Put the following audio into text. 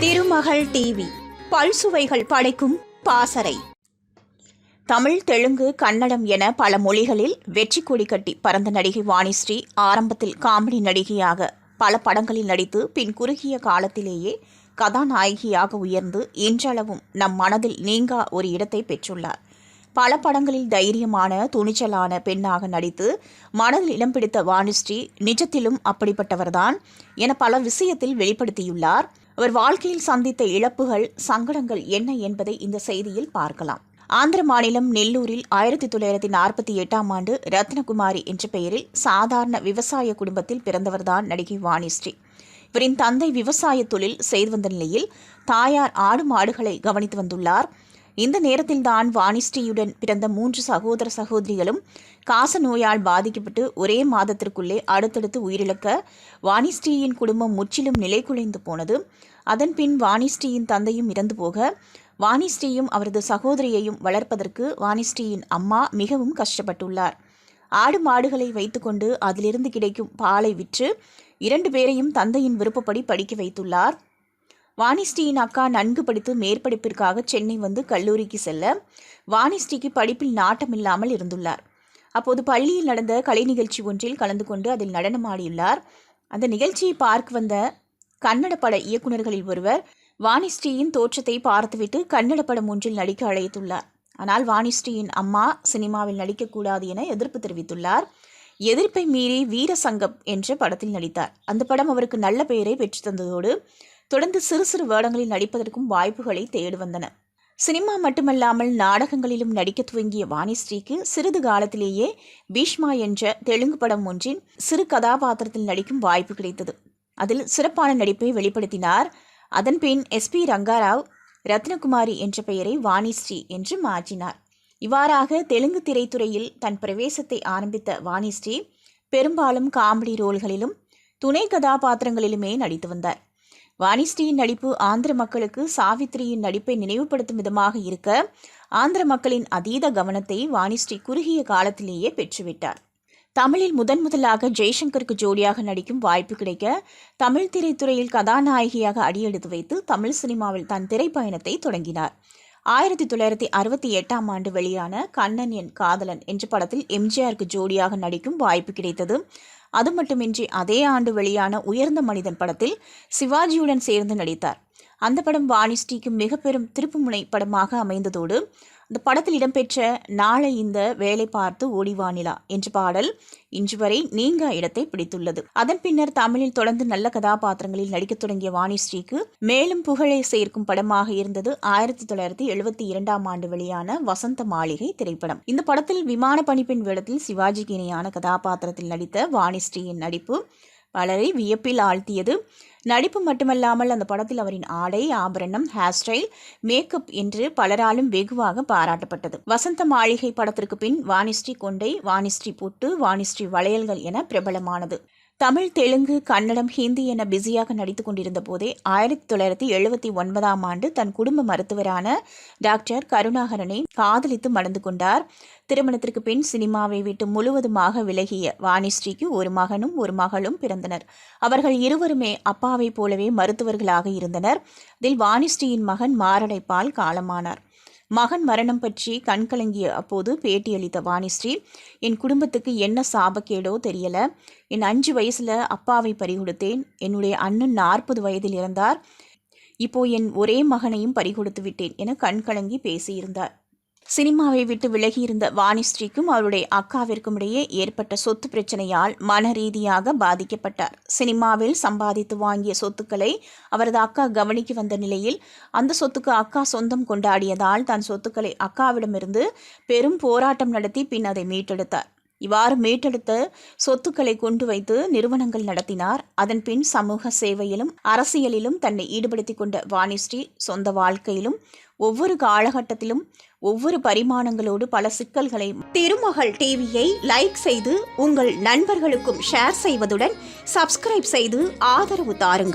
திருமகள் TV. பல்சுவைகள் படைக்கும் பாசறை. தமிழ் தெலுங்கு கன்னடம் என பல மொழிகளில் வெற்றி கொடி கட்டி பறந்த நடிகை வாணிஸ்ரீ ஆரம்பத்தில் காமெடி நடிகையாக பல படங்களில் நடித்து பின் குறுகிய காலத்திலேயே கதாநாயகியாக உயர்ந்து இன்றளவும் நம் மனதில் நீங்கா ஒரு இடத்தை பெற்றுள்ளார். பல படங்களில் தைரியமான துணிச்சலான பெண்ணாக நடித்து மனதில் இடம் பிடித்த வாணிஸ்ரீ நிஜத்திலும் அப்படிப்பட்டவர்தான் என பல விஷயத்தில் வெளிப்படுத்தியுள்ளார். அவர் வாழ்க்கையில் சந்தித்த இழப்புகள் சங்கடங்கள் என்ன என்பதை இந்த செய்தியில் பார்க்கலாம். ஆந்திர மாநிலம் நெல்லூரில் ஆயிரத்தி தொள்ளாயிரத்தி நாற்பத்தி எட்டாம் ஆண்டு ரத்னகுமாரி என்ற பெயரில் சாதாரண விவசாய குடும்பத்தில் பிறந்தவர்தான் நடிகை வாணிஸ்ரீ. இவரின் தந்தை விவசாய தொழில் செய்து வந்த நிலையில் தாயார் ஆடு மாடுகளை கவனித்து வந்துள்ளார். இந்த நேரத்தில்தான் வாணிஸ்ரீயுடன் பிறந்த மூன்று சகோதர சகோதரிகளும் காச நோயால் பாதிக்கப்பட்டு ஒரே மாதத்திற்குள்ளே அடுத்தடுத்து உயிரிழக்க வாணிஸ்ரீயின் குடும்பம் முற்றிலும் நிலைகுலைந்து போனது. அதன்பின் வாணிஸ்ரீயின் தந்தையும் இறந்து போக வாணிஸ்ரீயும் அவரது சகோதரியையும் வளர்ப்பதற்கு வாணிஸ்ரீயின் அம்மா மிகவும் கஷ்டப்பட்டுள்ளார். ஆடு மாடுகளை வைத்துக்கொண்டு அதிலிருந்து கிடைக்கும் பாலை விற்று இரண்டு பேரையும் தந்தையின் விருப்பப்படி படிக்க வைத்துள்ளார். வாணிஸ்ரீயின் அக்கா நன்கு படித்து மேற்படிப்பிற்காக சென்னை வந்து கல்லூரிக்கு செல்ல வாணிஸ்ரீக்கு படிப்பில் நாட்டமில்லாமல் இருந்துள்ளார். அப்போது பள்ளியில் நடந்த கலை நிகழ்ச்சி ஒன்றில் கலந்து கொண்டு அதில் நடனமாடியுள்ளார். அந்த நிகழ்ச்சியை பார்க்க வந்த கன்னட பட இயக்குநர்களில் ஒருவர் வாணிஸ்ரீயின் தோற்றத்தை பார்த்துவிட்டு கன்னட படம் ஒன்றில் நடிக்க அழைத்துள்ளார். ஆனால் வாணிஸ்ரீயின் அம்மா சினிமாவில் நடிக்கக்கூடாது என எதிர்ப்பு தெரிவித்துள்ளார். எதிர்ப்பை மீறி வீரசங்கம் என்ற படத்தில் நடித்தார். அந்த படம் அவருக்கு நல்ல பெயரை பெற்று தந்ததோடு தொடர்ந்து சிறு சிறு வேடங்களில் நடிப்பதற்கும் வாய்ப்புகளை தேடி வந்தன. சினிமா மட்டுமல்லாமல் நாடகங்களிலும் நடிக்க துவங்கிய வாணிஸ்ரீக்கு சிறிது காலத்திலேயே பீஷ்மா என்ற தெலுங்கு படம் ஒன்றின் சிறு கதாபாத்திரத்தில் நடிக்கும் வாய்ப்பு கிடைத்தது. அதில் சிறப்பான நடிப்பை வெளிப்படுத்தினார். அதன்பின் எஸ்பி ரங்காராவ் ரத்னகுமாரி என்ற பெயரை வாணிஸ்ரீ என்று மாற்றினார். இவ்வாறாக தெலுங்கு திரைத்துறையில் தன் பிரவேசத்தை ஆரம்பித்த வாணிஸ்ரீ பெரும்பாலும் காமெடி ரோல்களிலும் துணை கதாபாத்திரங்களிலுமே நடித்து வந்தார். வாணிஸ்ரீயின் நடிப்பு ஆந்திர மக்களுக்கு சாவித்திரியின் நடிப்பை நினைவுபடுத்தும் விதமாக இருக்க ஆந்திர மக்களின் அதீத கவனத்தை வாணிஸ்ரீ குறுகிய காலத்திலேயே பெற்றுவிட்டார். தமிழில் முதன் முதலாக ஜெய்சங்கருக்கு ஜோடியாக நடிக்கும் வாய்ப்பு கிடைக்க தமிழ் திரைத்துறையில் கதாநாயகியாக அடியெடுத்து வைத்து தமிழ் சினிமாவில் தன் திரைப்பயணத்தை தொடங்கினார். ஆயிரத்தி தொள்ளாயிரத்தி அறுபத்தி எட்டாம் ஆண்டு வெளியான கண்ணன் என் காதலன் என்ற படத்தில் எம்ஜிஆருக்கு ஜோடியாக நடிக்கும் வாய்ப்பு கிடைத்தது. அது மட்டுமின்றி அதே ஆண்டு வெளியான உயர்ந்த மனிதன் படத்தில் சிவாஜியுடன் சேர்ந்து நடித்தார். அந்த படம் வாணிஸ்ரீக்கு மிக பெரும் திருப்புமுனை படமாக அமைந்ததோடு அந்த படத்தில் இடம்பெற்ற நாளை இந்த வேலை பார்த்து ஓடிவானிலா என்ற பாடல் இன்று வரை நீங்க இடத்தை பிடித்துள்ளது. அதன் பின்னர் தமிழில் தொடர்ந்து நல்ல கதாபாத்திரங்களில் நடிக்கத் தொடங்கிய வாணிஸ்ரீக்கு மேலும் புகழை சேர்க்கும் படமாக இருந்தது ஆயிரத்தி தொள்ளாயிரத்தி எழுபத்தி இரண்டாம் ஆண்டு வெளியான வசந்த மாளிகை திரைப்படம். இந்த படத்தில் விமான பணிப்பெண் வேடத்தில் சிவாஜிக்கு இணையான கதாபாத்திரத்தில் நடித்த வாணிஸ்ரீயின் நடிப்பு பலரை வியப்பில் ஆழ்த்தியது. நடிப்பு மட்டுமல்லாமல் அந்த படத்தில் அவரின் ஆடை ஆபரணம் ஹேர் ஸ்டைல் மேக்கப் என்று பலராலும் வெகுவாக பாராட்டப்பட்டது. வசந்த மாளிகை படத்திற்கு பின் வாணிஸ்ரீ கொண்டை வாணிஸ்ரீ பொட்டு வாணிஸ்ரீ வளையல்கள் என பிரபலமானது. தமிழ் தெலுங்கு கன்னடம் ஹிந்தி என பிஸியாக நடித்து கொண்டிருந்த போதே ஆயிரத்தி தொள்ளாயிரத்தி எழுபத்தி ஒன்பதாம் ஆண்டு தன் குடும்ப மருத்துவரான டாக்டர் கருணாகரனை காதலித்து மணந்து கொண்டார். திருமணத்திற்கு பின் சினிமாவை விட்டு முழுவதுமாக விலகிய வாணிஸ்ரீக்கு ஒரு மகனும் ஒரு மகளும் பிறந்தனர். அவர்கள் இருவருமே அப்பாவைப் போலவே மருத்துவர்களாக இருந்தனர். இதில் வாணிஸ்ரீயின் மகன் மாரடைப்பால் காலமானார். மகன் மரணம் பற்றி கண்கலங்கிய அப்போது பேட்டியளித்த வாணிஸ்ரீ என் குடும்பத்துக்கு என்ன சாபக்கேடோ தெரியல. என் அஞ்சு வயசுல அப்பாவை பறிகொடுத்தேன். என்னுடைய அண்ணன் நாற்பது வயதில் இறந்தார். இப்போ என் ஒரே மகனையும் பறிகொடுத்து விட்டேன் என கண்கலங்கி பேசியிருந்தார். சினிமாவை விட்டு விலகியிருந்த வாணிஸ்ரீக்கும் அவருடைய அக்காவிற்கும் இடையே ஏற்பட்ட சொத்து பிரச்சனையால் மன ரீதியாக பாதிக்கப்பட்டார். சினிமாவில் சம்பாதித்து வாங்கிய சொத்துக்களை அவரது அக்கா கவனிக்க வந்த நிலையில் அந்த சொத்துக்கு அக்கா சொந்தம் கொண்டாடியதால் தன் சொத்துக்களை அக்காவிடமிருந்து பெரும் போராட்டம் நடத்தி பின் அதை மீட்டெடுத்தார். இவ்வாறு மீட்டெடுத்த சொத்துக்களை கொண்டு வைத்து நிறுவனங்கள் நடத்தினார். அதன் பின் சமூக சேவையிலும் அரசியலிலும் தன்னை ஈடுபடுத்திக் கொண்ட வாணிஸ்ரீ சொந்த வாழ்க்கையிலும் ஒவ்வொரு காலகட்டத்திலும் ஒவ்வொரு பரிமாணங்களோடு பல சிக்கல்களை திருமகள் டிவியை லைக் செய்து உங்கள் நண்பர்களுக்கும் ஷேர் செய்வதுடன் சப்ஸ்கிரைப் செய்து ஆதரவு தாருங்கள்.